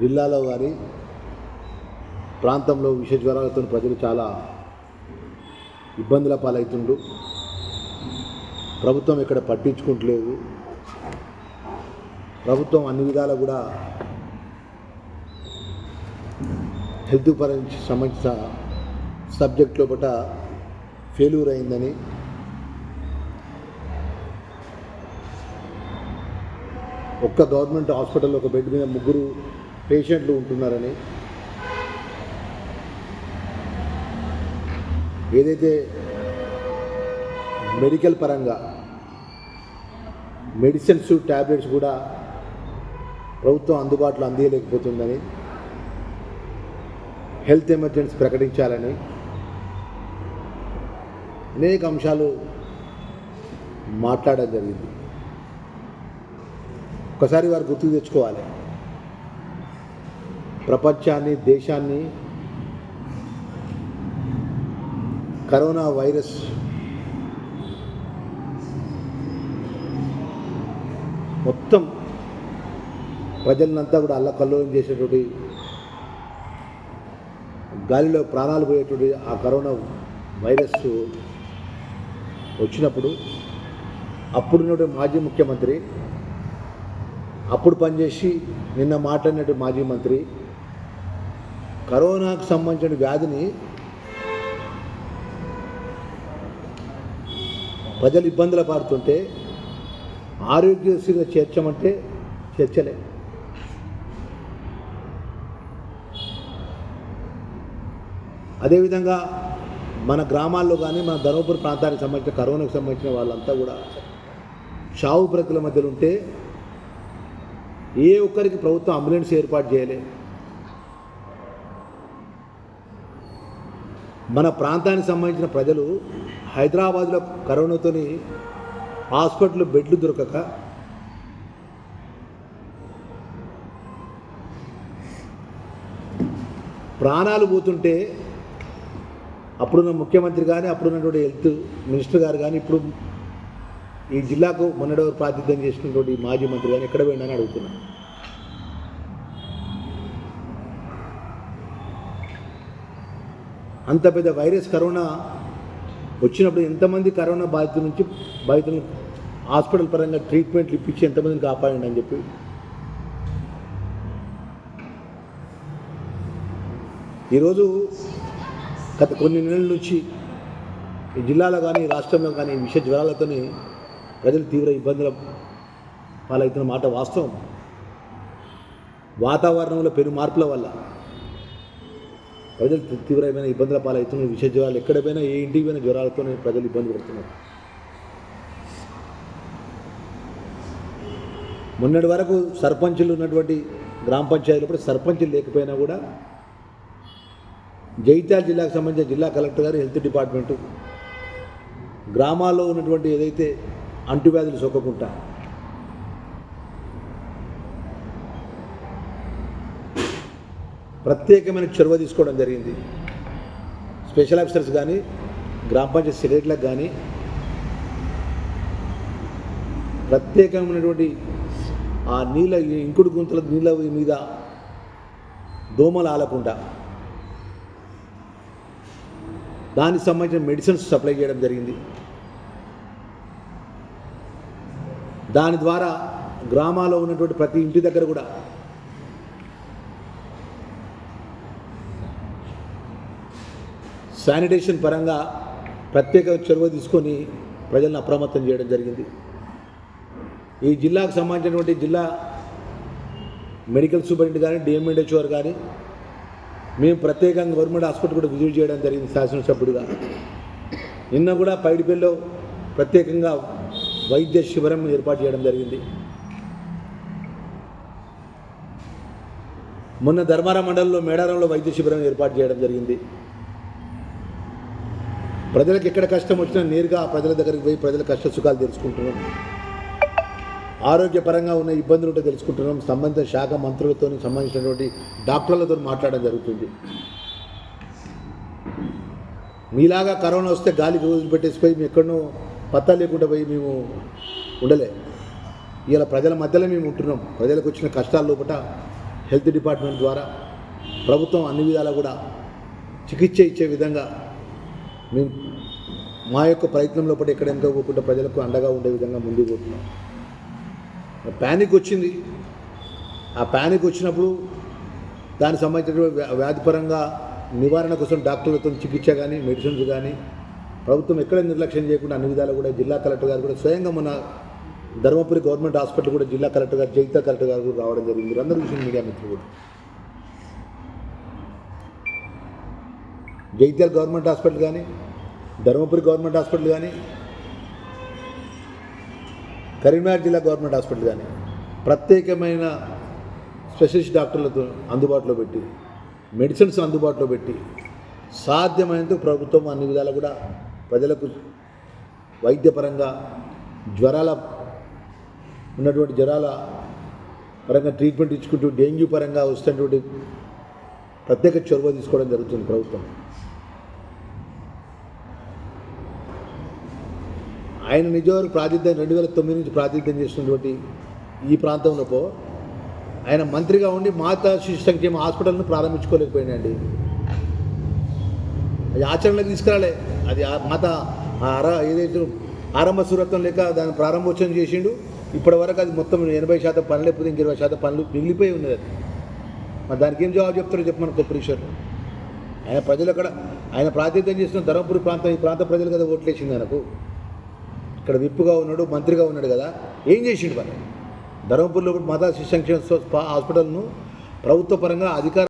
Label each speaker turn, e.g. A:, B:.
A: జిల్లాలో కానీ ప్రాంతంలో విష జ్వరాలతో ప్రజలు చాలా ఇబ్బందుల పాలవుతుండ్రు. ప్రభుత్వం ఇక్కడ పట్టించుకుంటలేదు. ప్రభుత్వం అన్ని విధాలు కూడా హెల్త్ పరించి సంబంధించిన సబ్జెక్ట్ లోపల ఫెయిల్యూర్ అయిందని ఒక్క గవర్నమెంట్ హాస్పిటల్లో ఒక బెడ్ మీద ముగ్గురు పేషెంట్లు ఉంటున్నారని. ఏదైతే మెడికల్ పరంగా మెడిసిన్స్ ట్యాబ్లెట్స్ కూడా ప్రభుత్వం అందుబాటులో అందియలేకపోతుందని హెల్త్ ఎమర్జెన్సీ ప్రకటించాలని అనేక అంశాలు మాట్లాడడం జరిగింది. ఒకసారి వారు గుర్తుకు తెచ్చుకోవాలి. ప్రపంచాన్ని దేశాన్ని కరోనా వైరస్ మొత్తం ప్రజలంతా కూడా అల్లకల్లోలం చేసేటువంటి గాలిలో ప్రాణాలు పోయేటువంటి ఆ కరోనా వైరస్ వచ్చినప్పుడు అప్పుడున్నటువంటి మాజీ ముఖ్యమంత్రి అప్పుడు పనిచేసి నిన్న మాట్లాడినటువంటి మాజీ మంత్రి కరోనాకు సంబంధించిన వ్యాధిని ప్రజలు ఇబ్బందులు పడుతుంటే ఆరోగ్యశ్రీగా చేర్చమంటే చేర్చలే. అదేవిధంగా మన గ్రామాల్లో కానీ మన ధర్మపురి ప్రాంతానికి సంబంధించిన కరోనాకు సంబంధించిన వాళ్ళంతా కూడా చావు ప్రక్రియల మధ్యలో ఉంటే ఏ ఒక్కరికి ప్రభుత్వం అంబులెన్స్ ఏర్పాటు చేయలేదు మన ప్రాంతానికి సంబంధించిన ప్రజలు హైదరాబాద్లో కరోనాతోని హాస్పిటల్ బెడ్లు దొరకక ప్రాణాలు పోతుంటే అప్పుడున్న ముఖ్యమంత్రి కానీ అప్పుడున్నటువంటి హెల్త్ మినిస్టర్ గారు కానీ ఇప్పుడు ఈ జిల్లాకు మొన్నడవరు ప్రాతినిధ్యం చేసినటువంటి మాజీ మంత్రి కానీ ఎక్కడ పోయిందని అడుగుతున్నాను అంత పెద్ద వైరస్ కరోనా వచ్చినప్పుడు ఎంతమంది కరోనా బాధితుల నుంచి బాధితులను హాస్పిటల్ పరంగా ట్రీట్మెంట్లు ఇప్పించి ఎంతమందిని కాపాడండి అని చెప్పి. ఈరోజు గత కొన్ని నెలల నుంచి ఈ జిల్లాలో కానీ రాష్ట్రంలో కానీ విష జ్వరాలతోనే ప్రజలు తీవ్ర ఇబ్బందుల పాలవుతున్న మాట వాస్తవం. వాతావరణంలో పెను మార్పుల వల్ల ప్రజలు తీవ్రమైన ఇబ్బందుల పాలవుతున్న విష జ్వరాలు ఎక్కడ పోయినా ఏ ఇంటికి పోయినా జ్వరాలతోనే ప్రజలు ఇబ్బంది పడుతున్నారు. మొన్నటి వరకు సర్పంచులు ఉన్నటువంటి గ్రామ పంచాయతీలో కూడా సర్పంచులు లేకపోయినా కూడా జైత్యాల జిల్లాకు సంబంధించిన జిల్లా కలెక్టర్ గారు హెల్త్ డిపార్ట్మెంటు గ్రామాల్లో ఉన్నటువంటి ఏదైతే అంటువ్యాధులు సోకకుండా ప్రత్యేకమైన చొరవ తీసుకోవడం జరిగింది. స్పెషల్ ఆఫీసర్స్ కానీ గ్రామ పంచాయతీ సెక్రటరీలకు కానీ ప్రత్యేకమైనటువంటి ఆ నీళ్ళ ఇంకుడు గుంతల నీళ్ళ మీద దోమలు ఆలకుండా దానికి సంబంధించిన మెడిసిన్స్ సప్లై చేయడం జరిగింది. దాని ద్వారా గ్రామాల్లో ఉన్నటువంటి ప్రతి ఇంటి దగ్గర కూడా శానిటేషన్ పరంగా ప్రత్యేక చొరవ తీసుకొని ప్రజలను అప్రమత్తం చేయడం జరిగింది. ఈ జిల్లాకు సంబంధించినటువంటి జిల్లా మెడికల్ సూపరింటెండెంట్ కానీ డిఎంఎండ్హెచ్ఓర్ కానీ మేము ప్రత్యేకంగా గవర్నమెంట్ హాస్పిటల్ కూడా విజిట్ చేయడం జరిగింది శాసనసభ్యుడిగా. నిన్న కూడా పైడిపల్లిలో ప్రత్యేకంగా వైద్య శిబిరం ఏర్పాటు చేయడం జరిగింది. మొన్న ధర్మారం మండలంలో మేడారంలో వైద్య శిబిరం ఏర్పాటు చేయడం జరిగింది. ప్రజలకు ఎక్కడ కష్టం వచ్చినా నేరుగా ఆ ప్రజల దగ్గరికి పోయి ప్రజల కష్ట సుఖాలు తెలుసుకుంటున్నాం. ఆరోగ్యపరంగా ఉన్న ఇబ్బందులు ఉంటే తెలుసుకుంటున్నాం. సంబంధిత శాఖ మంత్రులతో సంబంధించినటువంటి డాక్టర్లతో మాట్లాడడం జరుగుతుంది. మీలాగా కరోనా వస్తే గాలికి వదిలిపెట్టేసిపోయి మేము ఎక్కడనో పత్తా లేకుండా పోయి మేము ఉండలే. ఇలా ప్రజల మధ్యలో మేము ఉంటున్నాం. ప్రజలకు వచ్చిన కష్టాల లోపల హెల్త్ డిపార్ట్మెంట్ ద్వారా ప్రభుత్వం అన్ని విధాలా కూడా చికిత్స ఇచ్చే విధంగా మేము మా యొక్క ప్రయత్నంలో పాటు ఎక్కడ ఎంతో పోకుండా ప్రజలకు అండగా ఉండే విధంగా ముందుకు పోతున్నాం. ప్యానిక్ వచ్చింది. ఆ ప్యానిక్ వచ్చినప్పుడు దానికి సంబంధించిన వ్యాధిపరంగా నివారణ కోసం డాక్టర్లతో చికిత్స కానీ మెడిసిన్స్ కానీ ప్రభుత్వం ఎక్కడ నిర్లక్ష్యం చేయకుండా అన్ని విధాలు కూడా జిల్లా కలెక్టర్ గారు కూడా స్వయంగా మన ధర్మపురి గవర్నమెంట్ హాస్పిటల్ కూడా జిల్లా కలెక్టర్ గారు జగిత కలెక్టర్ గారు కూడా రావడం జరిగింది. అందరూ చూసింది మీడియా మిత్రులు కూడా. జగిత్యాల గవర్నమెంట్ హాస్పిటల్ కానీ ధర్మపురి గవర్నమెంట్ హాస్పిటల్ కానీ కరీంనగర్ జిల్లా గవర్నమెంట్ హాస్పిటల్ కానీ ప్రత్యేకమైన స్పెషలిస్ట్ డాక్టర్లతో అందుబాటులో పెట్టి మెడిసిన్స్ అందుబాటులో పెట్టి సాధ్యమైనందుకు ప్రభుత్వం అన్ని విధాలు కూడా ప్రజలకు వైద్యపరంగా జ్వరాల ఉన్నటువంటి జ్వరాల పరంగా ట్రీట్మెంట్ ఇచ్చుకుంటూ డెంగ్యూ పరంగా వస్తున్నటువంటి ప్రత్యేక చొరవ తీసుకోవడం జరుగుతుంది ప్రభుత్వం. ఆయన నిజవరకు ప్రాతిధ్యం రెండు వేల తొమ్మిది నుంచి ప్రాతిధ్యం చేస్తున్నటువంటి ఈ ప్రాంతంలో పో. ఆయన మంత్రిగా ఉండి మాతా శిశు సంక్షేమ హాస్పిటల్ను ప్రారంభించుకోలేకపోయినండి అది ఆచరణలోకి తీసుకురాలే. అది ఆ మాత అర ఏదైతే ఆరంభ సూరత్వం లేక దాన్ని ప్రారంభోత్సవం చేసిండు ఇప్పటి వరకు అది మొత్తం ఎనభై శాతం పనులు లేకపోతే ఇంక ఇరవై శాతం పనులు మిగిలిపోయి ఉన్నది అది. మరి దానికి ఏం జవాబు చెప్తారో చెప్పమని కొప్పరీశ్వర్ ఆయన ప్రజలు అక్కడ ఆయన ప్రాతినిధ్యం చేస్తున్న ధర్మపురి ప్రాంతం ఈ ప్రాంత ప్రజలు కదా ఓట్లేసింది ఆయనకు. ఇక్కడ విప్పుగా ఉన్నాడు మంత్రిగా ఉన్నాడు కదా. ఏం చేసిండు మరి? ధర్మపురిలో మాతా శిశు సంక్షేమ హాస్పిటల్ను ప్రభుత్వ పరంగా అధికార